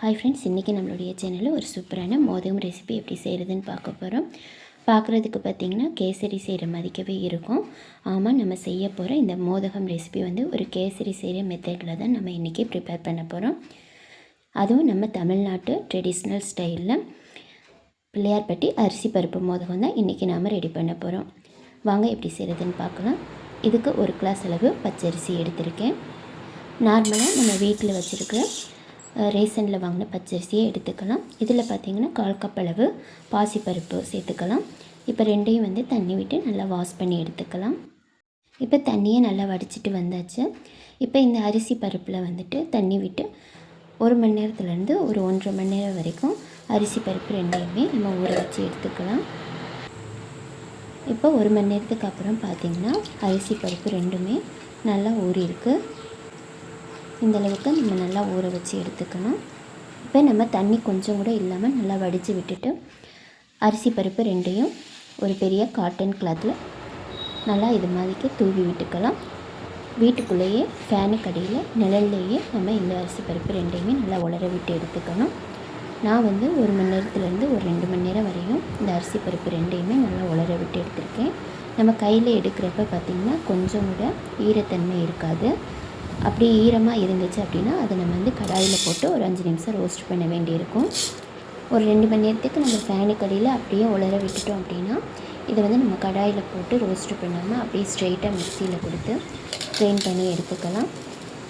Hi friends இன்றைக்கி நம்மளுடைய சேனலில் ஒரு சூப்பரான மோதகம் ரெசிபி எப்படி செய்கிறதுன்னு பார்க்க போகிறோம் பார்க்குறதுக்கு பார்த்திங்கன்னா கேசரி செய்கிற மாதிரிக்கவே இருக்கும். ஆமாம் நம்ம செய்ய போகிற இந்த மோதகம் ரெசிபி வந்து ஒரு கேசரி செய்கிற மெத்தடில் தான் நம்ம இன்றைக்கி ப்ரிப்பேர் பண்ண போகிறோம் அதுவும் நம்ம தமிழ்நாட்டு ட்ரெடிஷ்னல் ஸ்டைலில் பிள்ளையார்பட்டி அரிசி பருப்பு மோதகம் தான் இன்றைக்கி நாம் ரெடி பண்ண போகிறோம் வாங்க எப்படி செய்கிறதுன்னு பார்க்கலாம். இதுக்கு ஒரு கிளாஸ் அளவு பச்சரிசி எடுத்திருக்கேன். நார்மலாக நம்ம வீட்டில் வச்சுருக்க ரேசனில் வாங்கின பச்சரிசியை எடுத்துக்கலாம். இதில் பார்த்திங்கன்னா கால் கப் அளவு பாசிப்பருப்பு சேர்த்துக்கலாம். இப்போ ரெண்டையும் வந்து தண்ணி விட்டு நல்லா வாஷ் பண்ணி எடுத்துக்கலாம். இப்போ தண்ணியை நல்லா வடிச்சிட்டு வந்தாச்சு. இப்போ இந்த அரிசி பருப்பில் வந்துட்டு தண்ணி விட்டு ஒரு மணி நேரத்துலேருந்து ஒரு ஒன்றரை மணி நேரம் வரைக்கும் அரிசி பருப்பு ரெண்டையுமே நம்ம ஊற வச்சு எடுத்துக்கலாம். இப்போ ஒரு மணி நேரத்துக்கு அப்புறம் பார்த்திங்கன்னா அரிசி பருப்பு ரெண்டுமே நல்லா ஊறியிருக்கு. இந்த அளவுக்கு நம்ம நல்லா ஊற வச்சு எடுத்துக்கணும். இப்போ நம்ம தண்ணி கொஞ்சம் கூட இல்லாமல் நல்லா வடித்து விட்டுட்டு அரிசி பருப்பு ரெண்டையும் ஒரு பெரிய காட்டன் கிளாத்தில் நல்லா இது மாதிரிக்கு தூவி விட்டுக்கலாம். வீட்டுக்குள்ளேயே ஃபேனுக்கு அடியில் நிழல்லையே நம்ம இந்த அரிசி பருப்பு ரெண்டையுமே நல்லா உலர விட்டு எடுத்துக்கணும். நான் வந்து ஒரு மணி நேரத்துலேருந்து ஒரு ரெண்டு மணி நேரம் வரையும் இந்த அரிசி பருப்பு ரெண்டையுமே நல்லா உலர விட்டு எடுத்திருக்கேன். நம்ம கையில் எடுக்கிறப்ப பார்த்திங்கன்னா கொஞ்சம் கூட ஈரத்தன்மை இருக்காது. அப்படி ஈரமாக இருந்துச்சு அப்படின்னா அதை நம்ம வந்து கடாயில் போட்டு ஒரு அஞ்சு நிமிஷம் ரோஸ்ட் பண்ண வேண்டியிருக்கும். ஒரு ரெண்டு மணி நேரத்துக்கு நம்ம ஃபேனுக்கு அடியில் அப்படியே உலர விட்டுட்டோம் அப்படின்னா இதை வந்து நம்ம கடாயில் போட்டு ரோஸ்ட் பண்ணாமல் அப்படியே ஸ்ட்ரெயிட்டாக மிக்சியில் கொடுத்து க்ரைண்ட் பண்ணி எடுத்துக்கலாம்.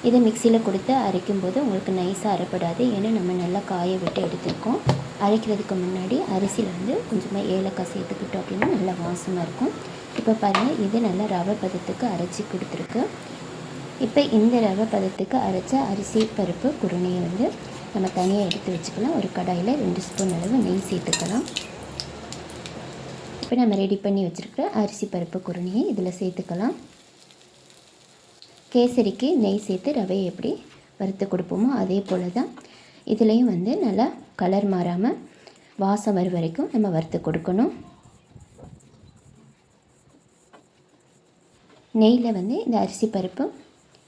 இதை மிக்சியில் கொடுத்து அரைக்கும் போது உங்களுக்கு நைஸாக அரைப்படாது. ஏன்னா நம்ம நல்லா காய விட்டு எடுத்துருக்கோம். அரைக்கிறதுக்கு முன்னாடி அரிசியில் வந்து கொஞ்சமாக ஏலக்காய் சேர்த்துக்கிட்டோம் அப்படின்னா நல்லா வாசமாக இருக்கும். இப்போ பாருங்கள் இது நல்லா ரவை பதத்துக்கு அரைச்சி கொடுத்துருக்கு. இப்போ இந்த ரவை பதத்துக்கு அரைச்ச அரிசி பருப்பு குருணையை வந்து நம்ம தனியாக எடுத்து வச்சுக்கலாம். ஒரு கடாயில் ரெண்டு ஸ்பூன் அளவு நெய் சேர்த்துக்கலாம். இப்போ நம்ம ரெடி பண்ணி வச்சுருக்கிற அரிசி பருப்பு குருணையை இதில் சேர்த்துக்கலாம். கேசரிக்கு நெய் சேர்த்து ரவையை எப்படி வறுத்து கொடுப்போமோ அதே போல் தான் இதுலேயும் வந்து நல்லா கலர் மாறாமல் வாசம் வரும் வரைக்கும் நம்ம வறுத்து கொடுக்கணும். நெய்யில் வந்து இந்த அரிசி பருப்பு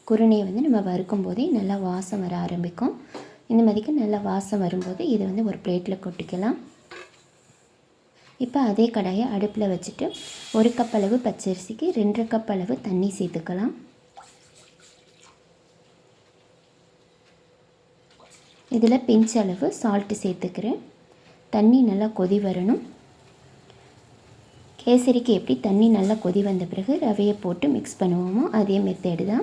குருணையை வந்து நம்ம வறுக்கும் போதே நல்லா வாசம் வர ஆரம்பிக்கும். இந்த மாதிரிக்கு நல்லா வாசம் வரும்போது இதை வந்து ஒரு பிளேட்டில் கொட்டிக்கலாம். இப்போ அதே கடாயை அடுப்பில் வச்சுட்டு ஒரு கப் அளவு பச்சரிசிக்கு ரெண்டரை கப் அளவு தண்ணி சேர்த்துக்கலாம். இதில் பிஞ்ச் அளவு சால்ட்டு சேர்த்துக்கிறேன். தண்ணி நல்லா கொதி வரணும். கேசரிக்கு எப்படி தண்ணி நல்லா கொதி வந்த பிறகு ரவையை போட்டு மிக்ஸ் பண்ணுவோமோ அதே மெத்தேடு தான்.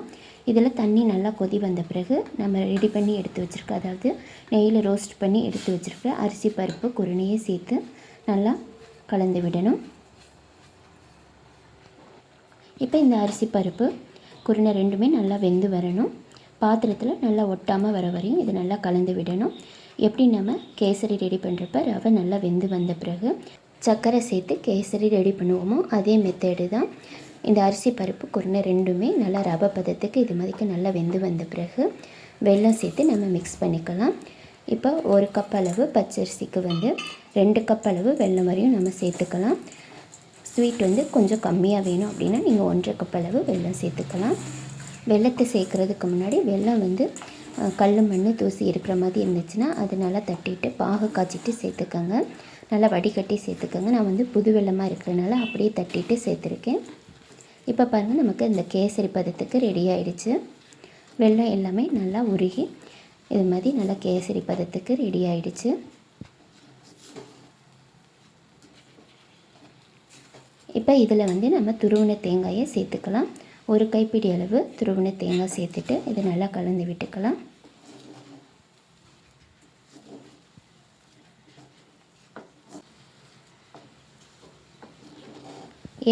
இதில் தண்ணி நல்லா கொதி வந்த பிறகு நம்ம ரெடி பண்ணி எடுத்து வச்சுருக்க அதாவது நெய்யில் ரோஸ்ட் பண்ணி எடுத்து வச்சுருக்க அரிசி பருப்பு குருணையை சேர்த்து நல்லா கலந்து விடணும். இப்போ இந்த அரிசி பருப்பு குருணை ரெண்டுமே நல்லா வெந்து வரணும். பாத்திரத்தில் நல்லா ஒட்டாமல் வர வரையும் இது நல்லா கலந்து விடணும். எப்படி நம்ம கேசரி ரெடி பண்ணுறப்ப ரவை நல்லா வெந்து வந்த பிறகு சர்க்கரை சேர்த்து கேசரி ரெடி பண்ணுவோமோ அதே மெத்தேடு தான். இந்த அரிசி பருப்பு குருணை ரெண்டுமே நல்லா ரவை பதத்துக்கு இது மாதிரிக்கு நல்லா வெந்து வந்த பிறகு வெல்லம் சேர்த்து நம்ம மிக்ஸ் பண்ணிக்கலாம். இப்போ ஒரு கப் அளவு பச்சரிசிக்கு வந்து ரெண்டு கப் அளவு வெள்ளம் வரையும் நம்ம சேர்த்துக்கலாம். ஸ்வீட் வந்து கொஞ்சம் கம்மியாக வேணும் அப்படின்னா நீங்கள் ஒன்றரை கப் அளவு வெள்ளம் சேர்த்துக்கலாம். வெள்ளத்தை சேர்க்குறதுக்கு முன்னாடி வெள்ளம் வந்து கல் மண் தூசி இருக்கிற மாதிரி இருந்துச்சுன்னா அதை நல்லா தட்டிட்டு பாகு காய்ச்சிட்டு சேர்த்துக்கோங்க. நல்லா வடிகட்டி சேர்த்துக்கோங்க. நான் வந்து புது வெள்ளமாக இருக்கிறனால அப்படியே தட்டிட்டு சேர்த்துருக்கேன். இப்போ பாருங்கள் நமக்கு இந்த கேசரி பதத்துக்கு ரெடி ஆகிடுச்சு வெள்ளம் எல்லாமே நல்லா உருகி இது மாதிரி நல்லா கேசரி பதத்துக்கு ரெடி ஆயிடுச்சு. இப்போ இதில் வந்து நம்ம துருவின தேங்காயை சேர்த்துக்கலாம். ஒரு கைப்பிடி அளவு துருவின தேங்காய் சேர்த்துட்டு இதை நல்லா கலந்து விட்டுக்கலாம்.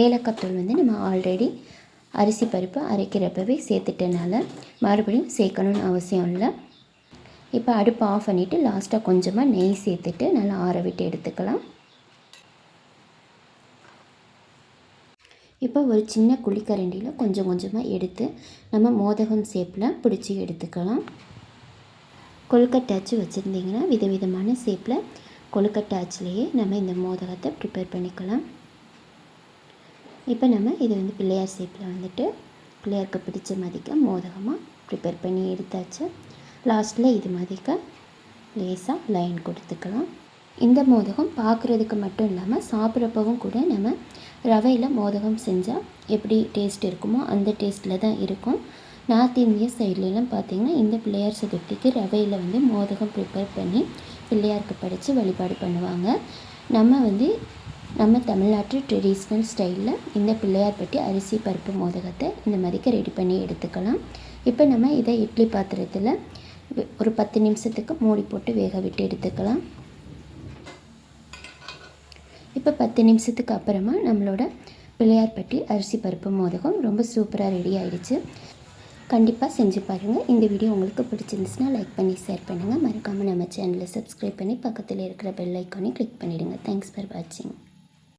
ஏலக்காத்தூள் வந்து நம்ம ஆல்ரெடி அரிசி பருப்பு அரைக்கிறப்பவே சேர்த்துட்டனால மறுபடியும் சேர்க்கணுன்னு அவசியம் இல்லை. இப்போ அடுப்பு ஆஃப் பண்ணிவிட்டு லாஸ்ட்டாக கொஞ்சமாக நெய் சேர்த்துட்டு நல்லா ஆற விட்டு எடுத்துக்கலாம். இப்போ ஒரு சின்ன குழிக்கரண்டியில் கொஞ்சம் கொஞ்சமாக எடுத்து நம்ம மோதகம் ஷேப்பில் பிடிச்சி எடுத்துக்கலாம். கொழுக்கட்டாச்சு வச்சுருந்திங்கன்னா விதவிதமான ஷேப்பில் கொழுக்கட்டாச்சிலேயே நம்ம இந்த மோதகத்தை ப்ரிப்பேர் பண்ணிக்கலாம். இப்போ நம்ம இது வந்து பிள்ளையார் ஷேப்பில் வந்துட்டு பிள்ளையாருக்கு பிடிச்ச மாதிரிக்க மோதகமாக ப்ரிப்பேர் பண்ணி எடுத்தாச்சு. லாஸ்ட்டில் இது மாதிரிக்க லேசாக லைன் கொடுத்துக்கலாம். இந்த மோதகம் பார்க்குறதுக்கு மட்டும் இல்லாமல் சாப்பிட்றப்பவும் கூட நம்ம ரவையில் மோதகம் செஞ்சால் எப்படி டேஸ்ட் இருக்குமோ அந்த டேஸ்ட்டில் தான் இருக்கும். நார்த் இந்தியா சைட்லலாம் பார்த்திங்கன்னா இந்த பிள்ளையார் சதுர்த்திக்கு ரவையில் வந்து மோதகம் ப்ரிப்பேர் பண்ணி பிள்ளையாருக்கு படைத்து வழிபாடு பண்ணுவாங்க. நம்ம வந்து நம்ம தமிழ்நாட்டு ட்ரெடிஷ்னல் ஸ்டைலில் இந்த பிள்ளையார் பட்டி அரிசி பருப்பு மோதகத்தை இந்த மாதிரிக்கு ரெடி பண்ணி எடுத்துக்கலாம். இப்போ நம்ம இதை இட்லி பாத்திரத்தில் ஒரு பத்து நிமிஷத்துக்கு மூடி போட்டு வேக விட்டு எடுத்துக்கலாம். இப்போ பத்து நிமிஷத்துக்கு அப்புறமா நம்மளோட பிள்ளையார் பட்டி அரிசி பருப்பு மோதகம் ரொம்ப சூப்பராக ரெடி ஆகிடுச்சு கண்டிப்பாக செஞ்சு பாருங்கள் இந்த வீடியோ உங்களுக்கு பிடிச்சிருந்துச்சுன்னா லைக் பண்ணி ஷேர் பண்ணுங்கள் மறக்காமல் நம்ம சேனலை சப்ஸ்கிரைப் பண்ணி பக்கத்தில் இருக்கிற பெல் ஐக்கானே கிளிக் பண்ணிவிடுங்க தேங்க்ஸ் ஃபார் வாட்சிங்